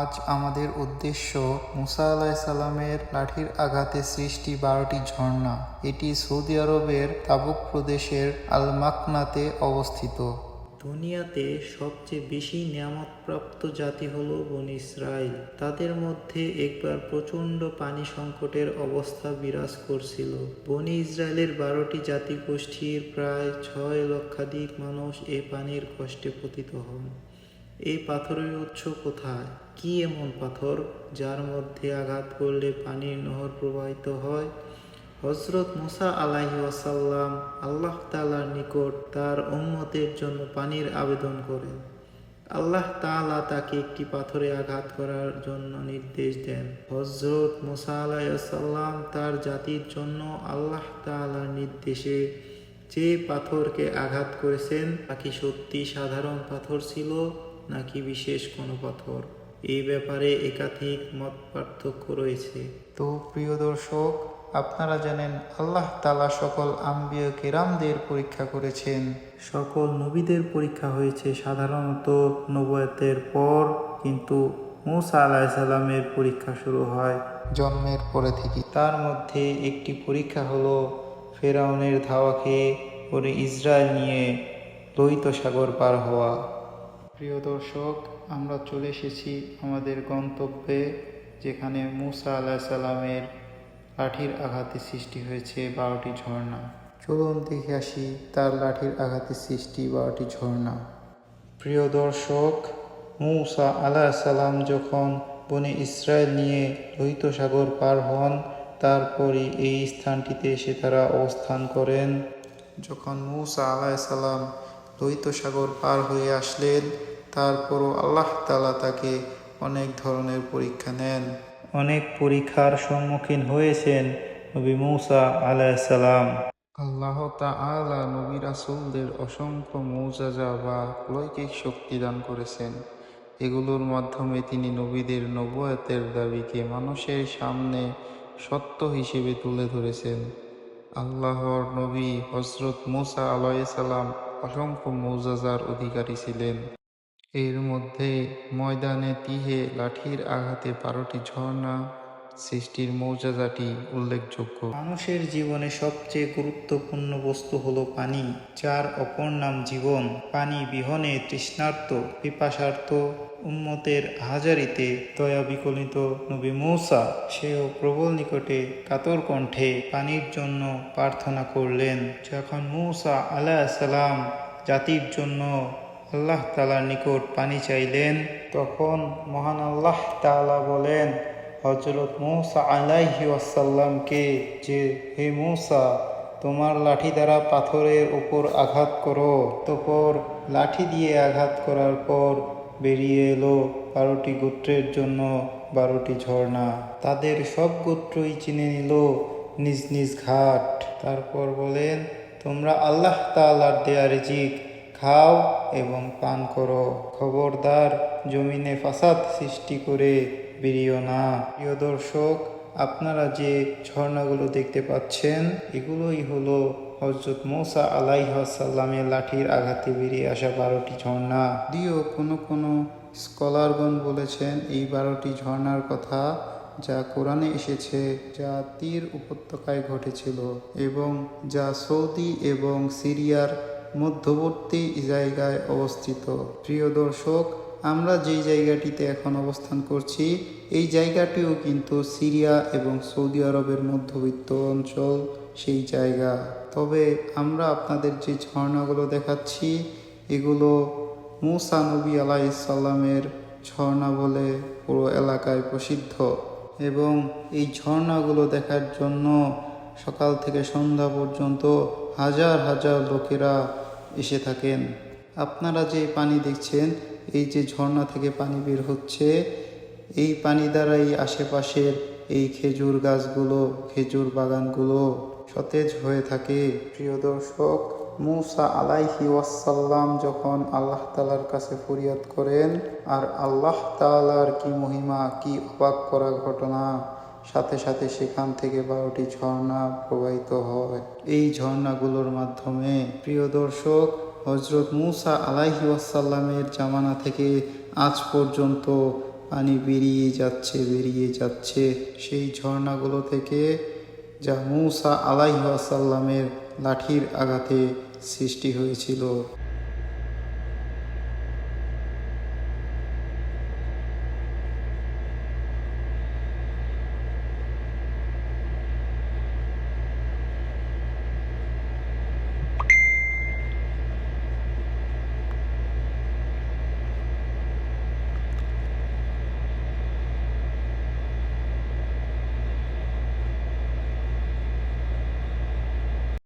আজ আমাদের উদ্দেশ্য মুসা আলাহিসাল্লামের লাঠির আঘাতে সৃষ্টি বারোটি ঝর্ণা। এটি সৌদি আরবের তাবুক প্রদেশের আল মাকনাতে অবস্থিত। দুনিয়াতে সবচেয়ে বেশি নিয়ামতপ্রাপ্ত জাতি হল বন ইসরায়েল তাদের মধ্যে একবার প্রচণ্ড পানি সংকটের অবস্থা বিরাজ করছিল। বনি ইসরায়েলের বারোটি জাতিগোষ্ঠীর প্রায় ছয় লক্ষাধিক মানুষ এ পানির কষ্টে পতিত হন। এই পাথরের উৎস কোথায়? কি এমন পাথর যার মধ্যে আঘাত করলে পানির নহর প্রবাহিত হয়? হজরত মুসা আলাহি ওয়াসাল্লাম আল্লাহ তালার নিকট তার উম্মতের জন্য পানির আবেদন করেন। আল্লাহ তাআলা তাকে একটি পাথরে আঘাত করার জন্য নির্দেশ দেন। হজরত মুসা আলাইসাল্লাম তার জাতির জন্য আল্লাহ তাআলার নির্দেশে যে পাথরকে আঘাত করেছেন তা কি সত্যি সাধারণ পাথর ছিল। নাকি বিশেষ কোনো পাথর? এই ব্যাপারে একাধিক মত পার্থক্য রয়েছে। তো প্রিয় দর্শক আপনারা জানেন আল্লাহ তালা সকল আম্বিয় কেরামদের পরীক্ষা করেছেন। সকল নবীদের পরীক্ষা হয়েছে সাধারণত নবয়াতের পর কিন্তু মুসা আলাহিসাল্লামের পরীক্ষা শুরু হয় জন্মের পরে থেকে। তার মধ্যে একটি পরীক্ষা হলো ফেরাউনের ধাওয়া খেয়ে পরে ইসরায়েল নিয়ে লোহিত সাগর পার হওয়া। প্রিয় দর্শক, আমরা চলে এসেছি আমাদের গন্তব্যে, যেখানে মুসা আলাহ সাল্লামের লাঠির আঘাতে সৃষ্টি হয়েছে বারোটি ঝর্ণা। চলুন দেখে আসি তার লাঠির আঘাতে সৃষ্টি বারোটি ঝর্ণা। প্রিয় দর্শক, মুসা আলাহ সাল্লাম যখন বনে ইসরায়েল নিয়ে লোহিত সাগর পার হন, তারপরই এই স্থানটিতে এসে তারা অবস্থান করেন। যখন মুসা আলাহ সাল্লাম লোহিত সাগর পার হয়ে আসলেন। তারপরও আল্লাহ তালা তাকে অনেক ধরনের পরীক্ষা নেন। অনেক পরীক্ষার সম্মুখীন হয়েছেন নবী মৌসা আলাইসালাম আল্লাহ তাআলা নবী রাসুলদের অসংখ্য মৌজাজা বা অলৌকিক শক্তি দান করেছেন। এগুলোর মাধ্যমে তিনি নবীদের নবুয়তের দাবিকে মানুষের সামনে সত্য হিসেবে তুলে ধরেছেন। আল্লাহর নবী হজরত মুসা আলাইসাল্লাম অসংখ্য মৌজাজার অধিকারী ছিলেন। এর মধ্যে ময়দানে তিহে লাঠির আঘাতে বারোটি ঝর্ণা সৃষ্টির মৌজাজাটি উল্লেখযোগ্য। মানুষের জীবনে সবচেয়ে গুরুত্বপূর্ণ বস্তু হলো পানি, যার অপর নাম জীবন। পানি বিহনে তৃষ্ণার্ত পিপাসার্থ উম্মতের হাজারিতে দয়া বিকলিত। নবী মৌসা সেও প্রবল নিকটে কাতর কণ্ঠে পানির জন্য প্রার্থনা করলেন, যখন মৌসা আলাহ সালাম জাতির জন্য আল্লাহ তালার নিকট পানি চাইলেন, তখন মহান আল্লাহ তাআলা বলেন হজরত মৌসা আলাইহি ওয়াসাল্লামকে যে, হে মৌসা, তোমার লাঠি দ্বারা পাথরের উপর আঘাত করো। তপর লাঠি দিয়ে আঘাত করার পর বেরিয়ে এলো বারোটি গোত্রের জন্য বারোটি ঝর্ণা। তাদের সব গোত্রই চিনে নিল নিজ নিজ ঘাট। তারপর বলেন, তোমরা আল্লাহ তাআলার দেয়া রিজিক খাও এবং পান করো। খবরদার জমিনে ফাসাদ সৃষ্টি করে বেরিও না, প্রিয় দর্শক, আপনারা যে ঝর্ণাগুলো দেখতে পাচ্ছেন, এগুলোই হলো হজরত মৌসা আলাইহাসাল্লামের লাঠির আঘাতে বেরিয়ে আসা বারোটি ঝর্ণা। যদিও কোনো কোনো স্কলারগণ বলেছেন, এই বারোটি ঝর্ণার কথা যা কোরআনে এসেছে, যা তীর উপত্যকায় ঘটেছিল এবং যা সৌদি এবং সিরিয়ার মধ্যবর্তী জায়গায় অবস্থিত। প্রিয় দর্শক আমরা যেই জায়গাটিতে এখন অবস্থান করছি, এই জায়গাটিও কিন্তু সিরিয়া এবং সৌদি আরবের মধ্যবিত্ত অঞ্চল, সেই জায়গা। তবে আমরা আপনাদের যে ঝর্ণাগুলো দেখাচ্ছি, এগুলো মুসা নবী আলাইসাল্লামের ঝর্ণা বলে পুরো এলাকায় প্রসিদ্ধ। এবং এই ঝর্ণাগুলো দেখার জন্য সকাল থেকে সন্ধ্যা পর্যন্ত হাজার হাজার লোকেরা এসে থাকেন। আপনারা যে পানি দেখছেন, এই যে ঝর্ণা থেকে পানি বের হচ্ছে, এই পানি দ্বারাই আশেপাশের এই খেজুর গাছগুলো, খেজুর বাগানগুলো সতেজ হয়ে থাকে। প্রিয় দর্শক, মুসা আলাইহি ওয়াসাল্লাম যখন আল্লাহ তালার কাছে ফরিয়াদ করেন, আর আল্লাহ তালার কি মহিমা, কি অবাক করা ঘটনা, সাথে সাথে সেখান থেকে বারোটি ঝর্ণা প্রবাহিত হয়। এই ঝর্ণাগুলোর মাধ্যমে, প্রিয় দর্শক হজরত মুসা আলাইহি ওয়াসাল্লামের জামানা থেকে আজ পর্যন্ত পানি বেরিয়ে যাচ্ছে বেরিয়ে যাচ্ছে। সেই ঝর্ণাগুলো থেকে যা মুসা মূসা আলাইহাসাল্লামের লাঠির আঘাতে সৃষ্টি হয়েছিল।